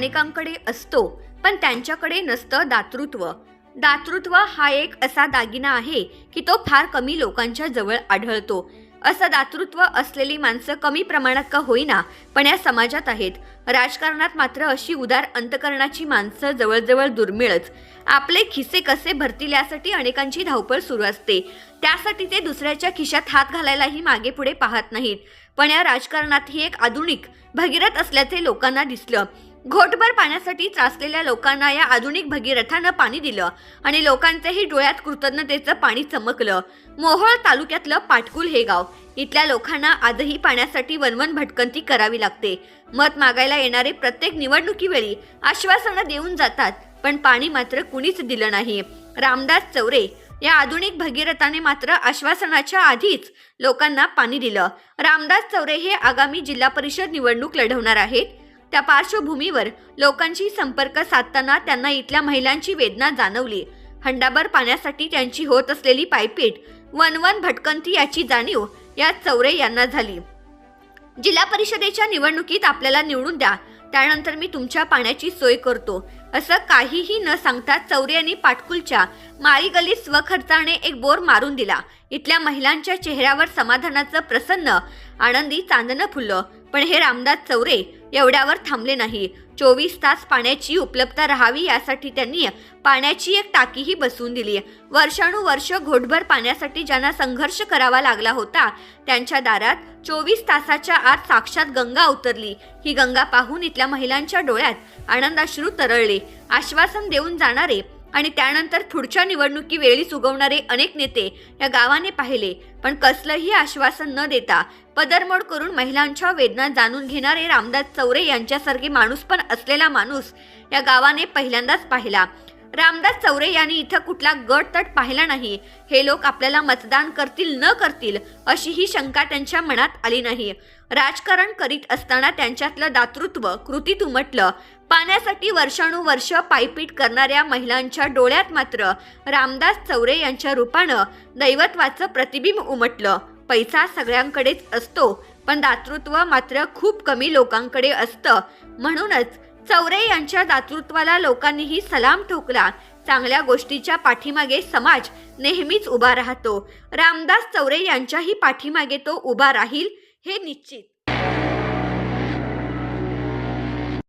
अनेकांकडे असतो पण त्यांच्याकडे नसतं दातृत्व. दातृत्व हा एक असा दागिना आहे की तो फार कमी लोकांच्या जवळ आढळतो. असं दातृत्व असलेली माणसं कमी प्रमाणात का होईना पण या समाजात आहेत. राजकारणात मात्र अशी उदार अंतकरणाची माणसं जवळजवळ दुर्मिळच. आपले खिसे कसे भरतील यासाठी अनेकांची धावपळ सुरू असते. त्यासाठी ते दुसऱ्याच्या खिशात हात घालायलाही मागे पुढे पाहत नाहीत. पण या राजकारणात ही एक आधुनिक भगीरथ असल्याचे लोकांना दिसलं. घोटभर पाण्यासाठी त्रासलेल्या लोकांना या आधुनिक भगीरथानं पाणी दिलं आणि लोकांच्याही डोळ्यात कृतज्ञतेचं पाणी चमकलं. मोहोळ तालुक्यातलं पाटकुल हे गाव. इथल्या लोकांना आजही पाण्यासाठी वनवन भटकंती करावी लागते. मत मागायला येणारे प्रत्येक निवडणुकीवेळी आश्वासनं देऊन जातात पण पाणी मात्र कुणीच दिलं नाही. रामदास चौरे या आधुनिक भगीरथाने मात्र आश्वासनाच्या आधीच लोकांना पाणी दिलं. रामदास चौरे हे आगामी जिल्हा परिषद निवडणूक लढवणार आहेत. त्या पार्श्वभूमीवर लोकांशी संपर्क साधताना त्यांना इथल्या महिलांची वेदना जाणवली. हंडाभर पाण्यासाठी त्यांची होत असलेली पायपीट वनवन भटकंती याची जाणीव या चौरे यांना झाली. जिल्हा परिषदेच्या निवडणुकीत आपल्याला निवडून द्या त्यानंतर मी तुमच्या पाण्याची सोय करतो असं काहीही न सांगता चौरे यांनी पाटकुलच्या माळीगलीत स्वखर्चाने एक बोर मारून दिला. इथल्या महिलांच्या चेहऱ्यावर समाधानाचं प्रसन्न आनंदी चांदणं फुललं. पण हे रामदास चौरे एवढ्यावर थांबले नाही. चोवीस तास पाण्याची उपलब्धता राहावी यासाठी त्यांनी पाण्याची एक टाकीही बसवून दिली. वर्षानुवर्ष घोटभर पाण्यासाठी ज्यांना संघर्ष करावा लागला होता त्यांच्या दारात चोवीस तासाच्या आत साक्षात गंगा उतरली. ही गंगा पाहून इथल्या महिलांच्या डोळ्यात आनंदाश्रू तरळले. आश्वासन देऊन जाणारे आणि त्यानंतर पुढच्या निवडणुकी वेळीच उगवणारे अनेक नेते या गावाने पाहिले. पण कसलंही आश्वासन न देता पदरमोड करून महिलांच्या वेदना जाणून घेणारे रामदास चौरे यांच्यासारखे माणूस पण असलेला माणूस या गावाने पहिल्यांदाच पाहिला. रामदास चौरे यांनी इथं कुठला गट तट पाहिला नाही. हे लोक आपल्याला मतदान करतील न करतील अशी ही शंका त्यांच्या मनात आली नाही. राजकारण करीत असताना त्यांच्यातलं दातृत्व कृतीत उमटलं. पाण्यासाठी वर्षानुवर्ष पायपीट करणाऱ्या महिलांच्या डोळ्यात मात्र रामदास चौरे यांच्या रूपानं दैवत्वाचं प्रतिबिंब उमटलं. पैसा सगळ्यांकडेच असतो पण दातृत्व मात्र खूप कमी लोकांकडे असतं. म्हणूनच चौरे यांच्या दातृत्वाला लोकांनीही सलाम ठोकला. चांगल्या गोष्टीच्या पाठीमागे समाज नेहमीच उभा राहतो. रामदास चौरे यांच्याही पाठीमागे तो उभा राहील हे निश्चित.